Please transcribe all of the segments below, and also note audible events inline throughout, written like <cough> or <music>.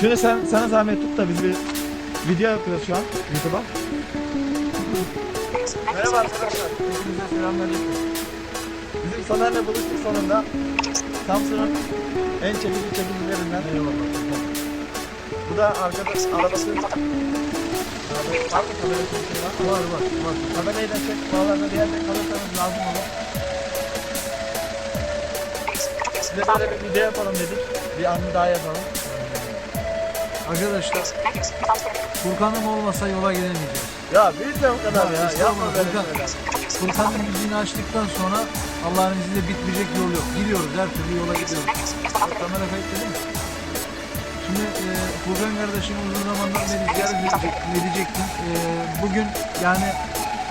Şunu sen sana zahmet tut da biz bir video yapıyoruz şu an YouTube'a. Merhaba arkadaşlar. Hepinize selamünaleyküm. Bizim Soner'le buluştuk sonunda. Samsun'un en çekici çekimlerinden. Bu da arkadaş arabası. Var mı kamera çekimi var? Var var. var. Kamerayı da çek. Bağlarda bir yerde kalırsanız lazım olur. Size böyle bir video yapalım dedik. Bir anı daha yapalım. Arkadaşlar Furkan'ım olmasa yola gidemeyeceğiz. Ya büyütme o kadar ya. Yapma estağfurullah, böyle Furkan. şeyler. Furkan'ın müziğini açtıktan sonra Allah'ın izniyle bitmeyecek yol yok. Gidiyoruz her türlü yola gidiyoruz. Kamera kayıt değil mi? Şimdi e, Furkan kardeşim uzun zamandan beri ziyaret edecek, edecektim. E, bugün yani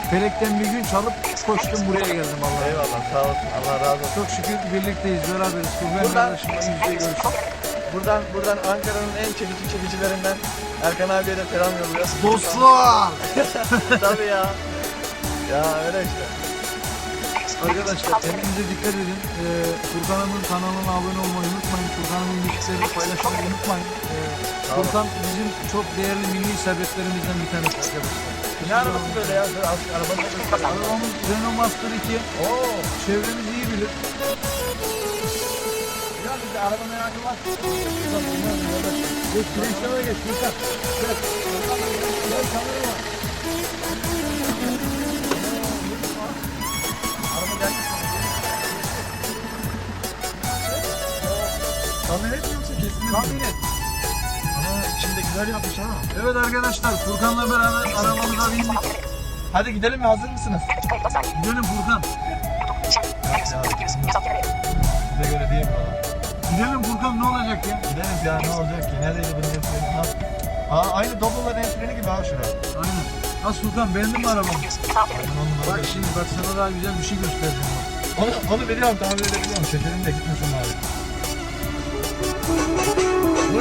Felekten bir gün çalıp koştum buraya geldim Allah'a. Eyvallah sağ olsun. Allah razı olsun. Çok şükür birlikteyiz, beraberiz. Furkan Buradan- kardeşimle yüz yüze görüştük. Buradan buradan Ankara'nın en çekici çekicilerinden Erkan abiye de selam yolluyoruz. Dostlar! <laughs> Tabii ya. Ya öyle işte. Arkadaşlar kendinize dikkat edin. Ee, Furkan'ımın kanalına abone olmayı unutmayın. Furkan'ımın müziklerini paylaşmayı unutmayın. Ee, Furkan bizim çok değerli milli servetlerimizden bir tanesi arkadaşlar. Ne arabası böyle ya? Böyle az- Arabanın. Arabamız Renault Master 2. Oo. Çevremiz iyi bilir. Ya bizde araba merakı var. Geç direksiyona geç Furkan. Gel. Gel kamera var. Araba gelmiş. Tahmin etmiyor musun kesin? Tahmin et. Güzel yapmış ha. Evet arkadaşlar Furkan'la beraber arabamıza bindik. Hadi gidelim mi? Hazır mısınız? Gidelim Furkan. Size göre değil mi? Gidelim Furkan ne olacak ya? Gideriz ya ne olacak ki? Neredeydi bunun el freni? Ha. Aa, aynı Doblo'ların el freni gibi ha şura. Aynen. Nasıl Furkan beğendin mi arabamı? Bak şimdi bak sana daha güzel bir şey göstereceğim. Onu, onu biliyorum tahmin edebiliyorum. Şekerim de gitmesin abi.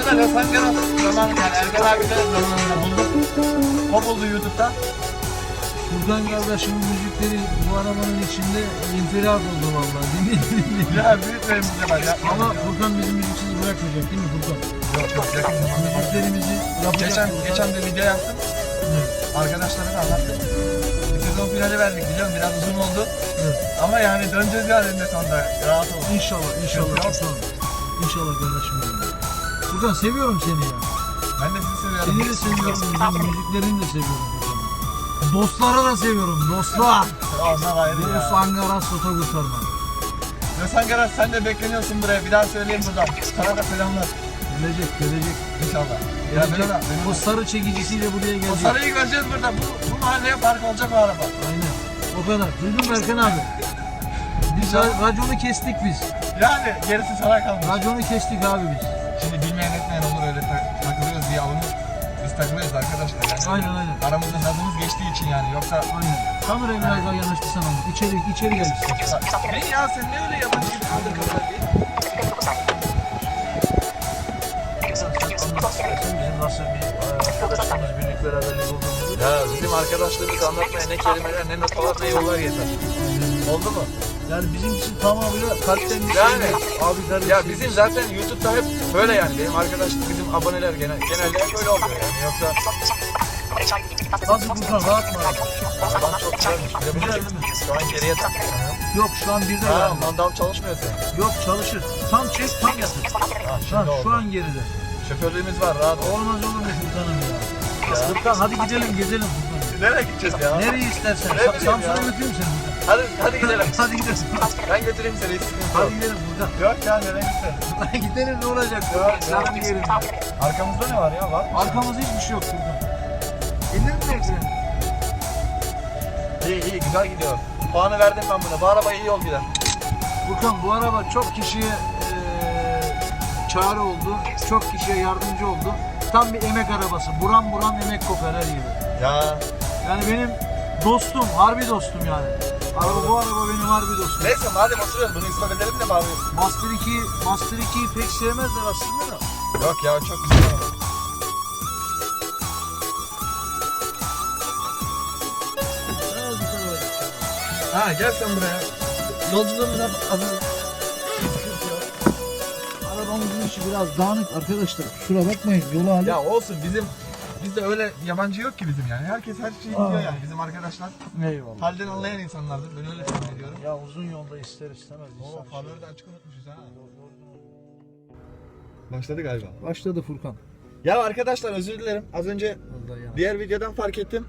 Burada Los Angeles zaman yani Erkan abi de zamanında bulduk. O buldu YouTube'da. Furkan kardeşimin müzikleri bu arabanın içinde infirat oldu vallahi. Dinle dinle. Ya büyütmeyin bize var ya. Ama Furkan bizi müziksiz bırakmayacak değil mi Furkan? Yok yok yakın zamanda. Müziklerimizi yapacak. Geçen, Furkan. geçen bir video yaptım. Evet. Arkadaşlara da anlattım. Bir sezon finali verdik biliyorum biraz uzun oldu. Evet. Ama yani döneceğiz ya elinde sonunda. Rahat ol. İnşallah, inşallah Yok. Furkan. İnşallah kardeşim. Furkan seviyorum seni ya. Ben de sizi seviyorum. Seni de seviyorum, bizim müziklerini de seviyorum Furkan. Dostları da seviyorum, dostlar. Allah ayrı Dost ya. Ankara Sota kurtarma. Los Angeles sen de bekleniyorsun buraya. Bir daha söyleyeyim buradan. Sana da selamlar. Gelecek, gelecek. İnşallah. Ya Gelecek. ona, ben O sarı çekicisiyle buraya O gelecek. sarıyı göreceğiz burada. Bu, bu mahalleye park olacak o araba. Aynen. O kadar. Duydun mu Erkan abi? Biz ra- raconu kestik biz. Yani gerisi sana kalmış. Raconu kestik abi biz. Biz takılıyoruz arkadaşlar. Yani Aynen aynen. Aramızda nazımız geçtiği için yani. Yoksa Aynen. Kameraya biraz daha yanaştırsan ama. İçeri, içeri gel istersen. Ne ya sen ne öyle yabancı gibi nasıl bir arkadaşımız, birlik beraberlik olduğumuzu. Ya bizim arkadaşlığımızı anlatmaya ne kelimeler ne notalar ne yollar yeter. Oldu mu? Yani bizim için tamamıyla kalpten bir Yani. şey. Abi kardeşim. Ya bizim zaten YouTube'da hep böyle yani. Benim arkadaşlık bizim aboneler genel, genelde hep böyle oluyor yani. Yoksa Nasıl Furkan rahat mı? adam çok güzelmiş. Güzel değil mi? Şu an geriye tak. Yok şu an birde Ha, yani. mandal çalışmıyor senin. Yok çalışır. Tam çek tam yatır. Ha, Ha, şu an geride. Şoförlüğümüz var rahat ol. Olmaz olur mu Furkan'ım ya? Ya. Furkan hadi gidelim gezelim. Nereye gideceğiz ya? Nereye istersen. Samsun'a götüreyim seni. Hadi, hadi gidelim. Hadi gidelim. ben götüreyim seni. Hadi gidelim Furkan. Yok ya nereye? Hadi gidelim ne olacak? Yok, Canım yerim. Arkamızda ne var ya? Var mı? Arkamızda hiçbir şey yok Furkan. İndir mi ekranı? İyi iyi güzel gidiyor. Puanı verdim ben buna. Bu araba iyi yol gider. Furkan bu araba çok kişiye eee çare oldu. Çok kişiye yardımcı oldu. Tam bir emek arabası. Buram buram emek kokar her yeri. Ya. Yani benim dostum, harbi dostum yani. Araba bu araba benim harbi dostum. Neyse madem oturuyoruz bunu ispat edelim de bağlıyoruz. Master 2, Master 2'yi pek sevmezler aslında da. Yok ya çok güzel araba. Ha gel sen buraya. Yolculuğumuz adı. arabamızın içi biraz dağınık arkadaşlar. Kusura bakmayın yolu hali. Ya olsun bizim bizde öyle yabancı yok ki bizim yani. Herkes her şeyi biliyor yani. Bizim arkadaşlar Eyvallah. halden anlayan insanlardır. Ben öyle tahmin ediyorum. Ya uzun yolda ister istemez Oo insan. farları da açık unutmuşuz ha. Başladı galiba. Başladı Furkan. Ya arkadaşlar özür dilerim. Az önce Vallahi ya. diğer videodan fark ettim.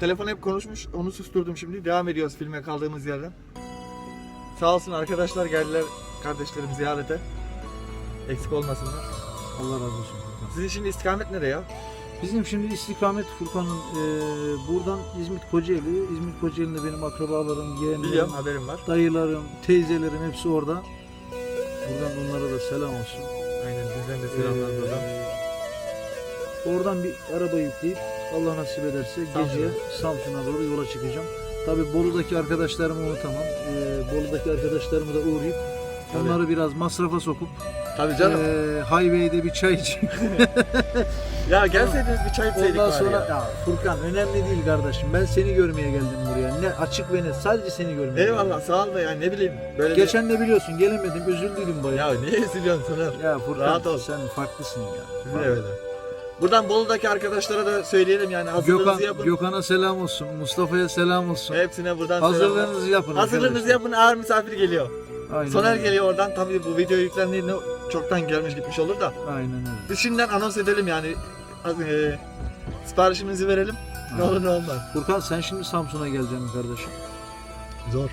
Telefon hep konuşmuş. Onu susturdum şimdi. Devam ediyoruz filme kaldığımız yerden. Sağ olsun arkadaşlar geldiler kardeşlerim ziyarete. Eksik olmasınlar. Allah razı olsun Furkan. Sizin şimdi istikamet nereye ya? Bizim şimdi istikamet Furkan'ın e, buradan İzmit Kocaeli. İzmit Kocaeli'nde benim akrabalarım, yeğenlerim, Biliyorum haberim var. dayılarım, teyzelerim hepsi orada. Buradan onlara da selam olsun. Aynen bizden de selamlar Ee, buradan. Oradan bir araba yükleyip Allah nasip ederse Samsun'a. gece Samsun'a doğru yola çıkacağım. Tabi Bolu'daki arkadaşlarımı unutamam. Ee, Bolu'daki arkadaşlarımı da uğrayıp Tabii. onları biraz masrafa sokup Tabii canım. ee, highway'de bir çay içeyim. <laughs> ya gelseydiniz bir çay içseydik Ondan bari sonra ya. ya Furkan önemli değil kardeşim. Ben seni görmeye geldim buraya. Ne açık ve net. Sadece seni görmeye Eyvallah sağ ol da yani ne bileyim böyle Geçen de biliyorsun gelemedim. Üzüldüydüm bayağı. Ya niye üzülüyorsun Soner? Ya, Furkan Rahat ol. sen farklısın ya. <laughs> Öyle. Buradan Bolu'daki arkadaşlara da söyleyelim yani hazırlığınızı Gökhan, yapın. Gökhan'a selam olsun. Mustafa'ya selam olsun. Hepsine buradan selamlar. Hazırlığınızı yapın. Hazırlığınızı arkadaşlar. yapın ağır misafir geliyor. Aynen Soner geliyor oradan tabii bu video yüklendiğinde çoktan gelmiş gitmiş olur da. Aynen öyle. Biz şimdiden anons edelim yani. E, siparişimizi verelim. Ne olur ne olmaz. Furkan sen şimdi Samsun'a geleceksin kardeşim. Zor.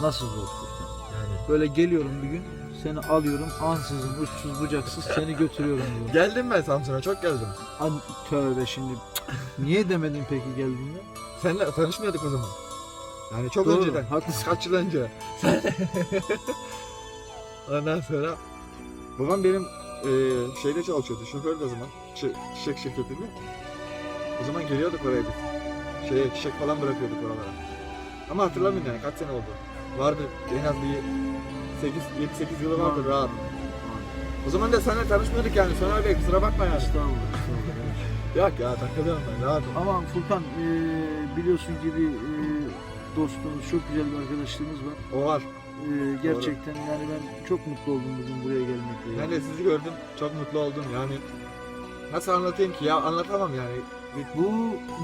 Nasıl zor Furkan? Yani. Böyle geliyorum bir gün seni alıyorum ansızın uçsuz bucaksız seni götürüyorum diyor. Geldim ben Samsun'a çok geldim. An tövbe şimdi. Niye demedin peki geldiğinde? Seninle tanışmıyorduk o zaman. Yani çok Doğru, önceden. haklısın. Kaç yıl önce. <laughs> Ondan sonra babam benim e, şeyde çalışıyordu. Şofördü o zaman. Çi- çiçek şirketinde. O zaman geliyorduk oraya biz. Şeye, çiçek falan bırakıyorduk oralara. Ama hatırlamıyorum yani kaç sene oldu. Vardı en az bir 8 7-8 yılı vardı rahat. O zaman da seninle tanışmıyorduk yani. Soner Bey kusura bakma yani. Estağfurullah. Yok ya takılıyorum ben rahat ol. Ama Furkan eee, biliyorsun ki bir eee, dostumuz, çok güzel bir arkadaşlığımız var. O var. Eee, gerçekten yani ben çok mutlu oldum bugün buraya gelmekle. Ben de sizi gördüm. Çok mutlu oldum yani. Nasıl anlatayım ki ya anlatamam yani. Bu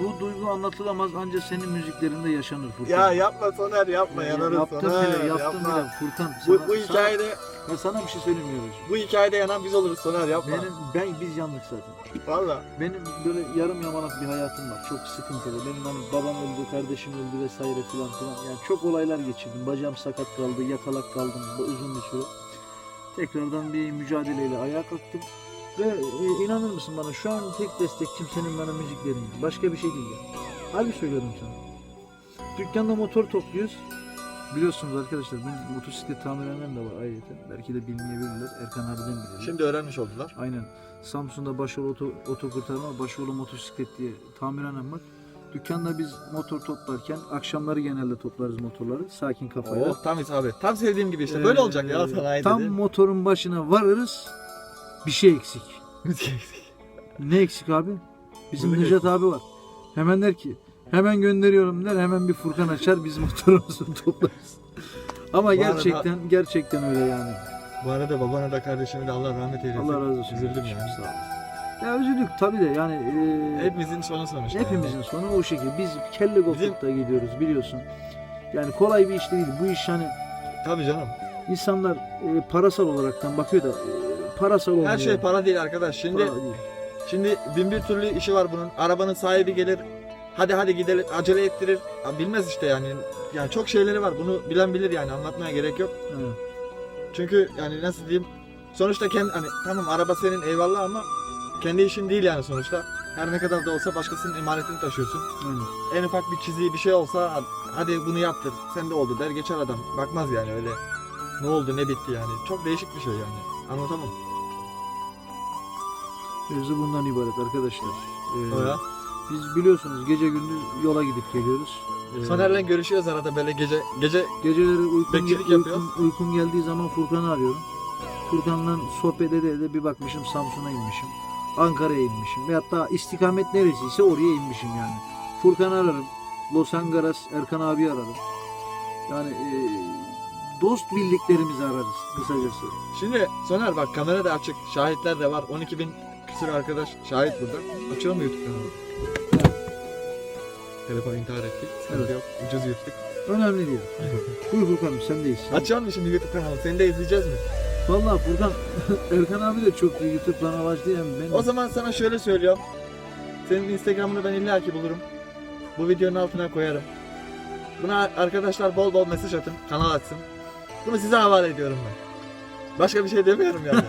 bu duygu anlatılamaz ancak senin müziklerinde yaşanır Furkan. Ya yapma Soner yapma Ya, yanarım yaptım Soner. bile, yaptım yapma. bile Furkan. Bu, sana- bu sana- hikayede ben sana bir şey söylemiyorum. bu hikayede yanan biz oluruz Soner yapma. Benim ben biz yandık zaten. Valla. Benim böyle yarım yamalak bir hayatım var. Çok sıkıntılı. Benim hani babam öldü, kardeşim öldü vesaire filan filan. Yani çok olaylar geçirdim. Bacağım sakat kaldı, yatalak kaldım bu uzun bir süre. Tekrardan bir mücadeleyle ayağa kalktım. Ve e, inanır mısın bana şu an tek destekçim senin bana müziklerin. Başka bir şey değil ya. Harbi söylüyorum sana. Dükkanda motor topluyoruz. Biliyorsunuz arkadaşlar benim motosiklet tamirhanem de var ayrıca. Belki de bilmeyebilirler. Erkan abiden bilirler. Şimdi öğrenmiş oldular. Aynen. Samsun'da Başoğlu Oto, Otokurtarma, Başoğlu Motosiklet diye tamirhanem var. Dükkanda biz motor toplarken akşamları genelde toplarız motorları sakin kafayla. Oh tam abi. Tam sevdiğim gibi işte. Böyle olacak ya Ee, sanayi Tam dedi. motorun başına varırız. <laughs> Bir şey eksik. Ne eksik abi? Bizim Necat eksik. abi var. Hemen der ki hemen gönderiyorum der. Hemen bir Furkan açar biz motorumuzu <laughs> toplarız. Ama Bu arada- gerçekten gerçekten öyle yani. Bu arada babana da kardeşime de Allah rahmet eylesin. Allah razı olsun. Üzüldüm yani. Sağ ol. Ya üzüldük tabii de yani e, Hepimizin sonu sonuçta. Hepimizin sonu o şekilde. Biz kelle koltukta gidiyoruz biliyorsun. Yani kolay bir iş değil. Bu iş hani Tabii canım. insanlar e, parasal olaraktan bakıyor da e, parasal olmuyor. Her şey para değil arkadaş. Şimdi Para değil. Şimdi bin bir türlü işi var bunun. Arabanın sahibi gelir. Hadi hadi gidelim acele ettirir. Ya bilmez işte yani. Yani çok şeyleri var. Bunu bilen bilir yani anlatmaya gerek yok. Evet. Çünkü yani nasıl diyeyim? Sonuçta kendi hani tamam araba senin eyvallah ama kendi işin değil yani sonuçta. Her ne kadar da olsa başkasının emanetini taşıyorsun. Aynen. En ufak bir çiziği bir şey olsa hadi bunu yaptır. Sen de oldu der geçer adam. Bakmaz yani öyle. Ne oldu ne bitti yani. Çok değişik bir şey yani. Anlatamam. Mevzu bundan ibaret arkadaşlar. Ee, ya. Biz biliyorsunuz gece gündüz yola gidip geliyoruz. Ee, Soner'le görüşüyoruz arada böyle gece gece Geceleri uykum, Bekçilik uykum, uykum geldiği zaman Furkan'ı arıyorum. Furkan'la sohbet ede ede bir bakmışım Samsun'a inmişim. Ankara'ya inmişim. Ve hatta istikamet neresiyse oraya inmişim yani. Furkan'ı ararım. Los Angeles Erkan abi ararım. Yani e, dost bildiklerimizi ararız kısacası. Şimdi Soner bak kamera da açık. Şahitler de var. 12 bin küsur arkadaş şahit burada. Açıyor mu YouTube kanalı? Telefon intihar ettik. Sıkıntı yok. Ucuz yuttuk. Önemli değil. Buyur Furkan'ım sendeyiz. Açıyor musun şimdi YouTube kanalı? Seni de izleyeceğiz mi? Vallahi Furkan <laughs> Erkan abi de çok iyi YouTube'dan başlayan ben. O zaman sana şöyle söylüyorum. Senin Instagram'ını ben illaki bulurum. Bu videonun altına koyarım. Buna arkadaşlar bol bol mesaj atın, kanal açsın. Bunu size havale ediyorum ben. Başka bir şey demiyorum yani.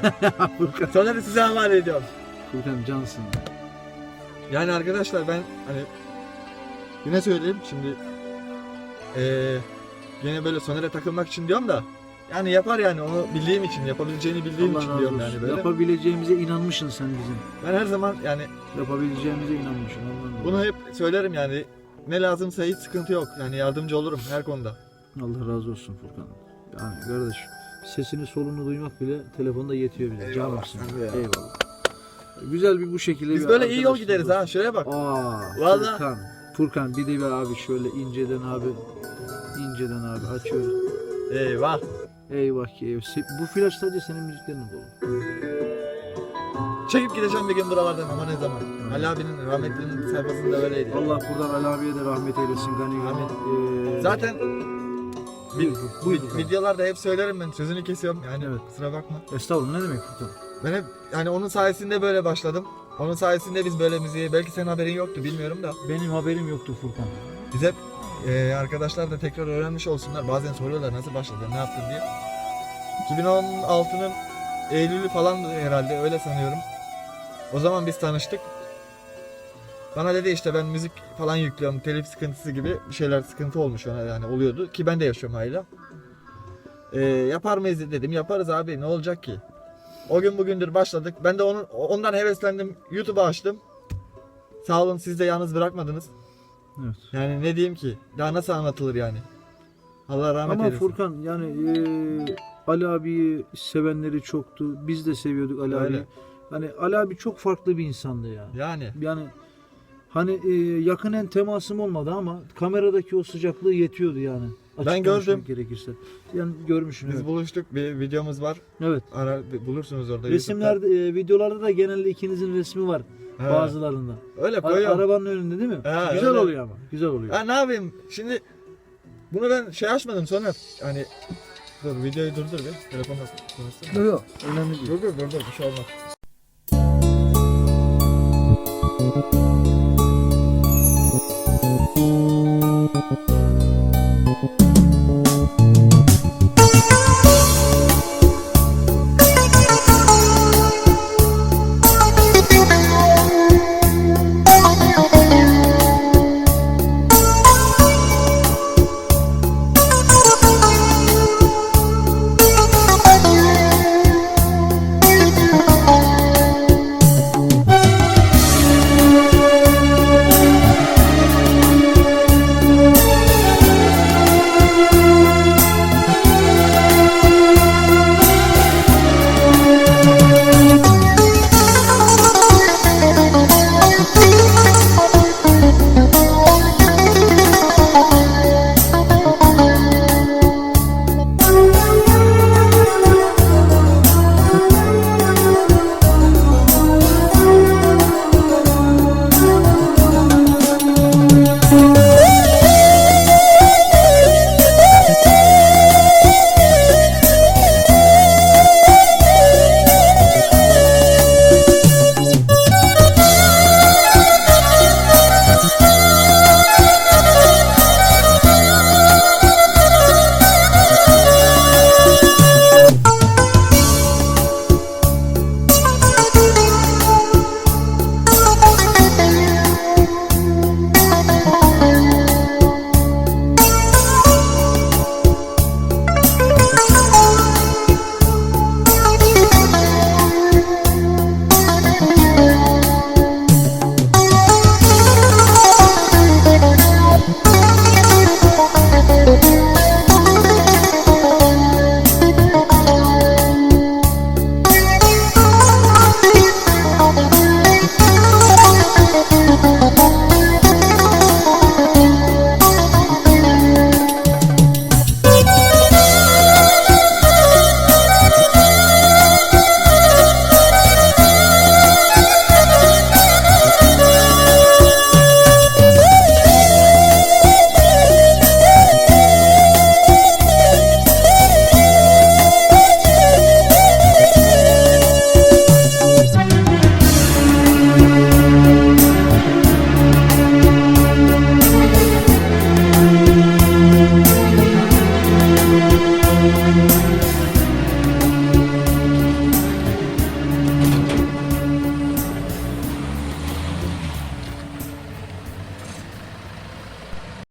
<laughs> Furkan. Soner'i size havale ediyorum. Furkan cansın. Yani arkadaşlar ben hani yine söyleyeyim şimdi eee yine böyle Soner'e takılmak için diyorum da yani yapar yani onu bildiğim için yapabileceğini bildiğim Allah için diyorum yani böyle. Yapabileceğimize inanmışsın sen bizim. Ben her zaman yani Yapabileceğimize inanmışsın. Ondan bunu hep söylerim yani ne lazımsa hiç sıkıntı yok. Yani yardımcı olurum her konuda. Allah razı olsun Furkan. Yani kardeş sesini solunu duymak bile telefonda yetiyor bize. Eyvallah. Abi ya. Eyvallah. Güzel bir bu şekilde Biz bir böyle iyi yol gideriz ha. Şöyle bak. Aa, Vallahi. Furkan. Furkan bir de bir abi şöyle inceden abi inceden abi açıyoruz. Eyvah. Eyvah ki eyvah. Se- Bu flash sadece senin müziklerin dolu. Çekip gideceğim bir gün buralardan ama ne zaman. Ali abinin rahmetlinin sayfasında böyleydi. Allah buradan Ali abiye de rahmet eylesin. Gani gani. Amin. Ee, Zaten buyur, buyur Furkan. videolarda hep söylerim ben sözünü kesiyorum yani Evet. kusura bakma. Estağfurullah ne demek Furkan? Ben hep yani onun sayesinde böyle başladım. Onun sayesinde biz böyle müziğe belki senin haberin yoktu bilmiyorum da Benim haberim yoktu Furkan. biz hep e, arkadaşlar da tekrar öğrenmiş olsunlar. Bazen soruyorlar nasıl başladın ne yaptın diye. 2016'nın Eylül'ü falan herhalde öyle sanıyorum. O zaman biz tanıştık. Bana dedi işte ben müzik falan yüklüyorum. Telif sıkıntısı gibi bir şeyler sıkıntı olmuş ona yani oluyordu. Ki ben de yaşıyorum hala. Ee, yapar mıyız dedim. Yaparız abi ne olacak ki? O gün bugündür başladık. Ben de onun ondan heveslendim. YouTube'u açtım. Sağ olun siz de yalnız bırakmadınız. Evet. Yani ne diyeyim ki? Daha nasıl anlatılır yani? Allah rahmet Ama eylesin. Furkan yani eee, Ali abiyi sevenleri çoktu. Biz de seviyorduk Ali Öyle. abiyi. Hani Ali abi çok farklı bir insandı ya. Yani Yani hani eee, yakinen temasım olmadı ama kameradaki o sıcaklığı yetiyordu yani. Açık gördüm. Gerekirse. Yani görmüşsün. biz evet. buluştuk. Bir videomuz var. evet. Ara, bulursunuz orada. Resimler, eee, videolarda da genelde ikinizin resmi var YouTube'da. He. bazılarında. Öyle koyuyorum. arabanın önünde değil mi? He, Güzel öyle. oluyor ama. Güzel oluyor. Ya ne yapayım? Şimdi bunu ben şey açmadım sonra. Hani dur videoyu durdur bir. Telefonla konuşsana. Yok yok. Önemli değil. Dur dur dur dur bir şey olmaz.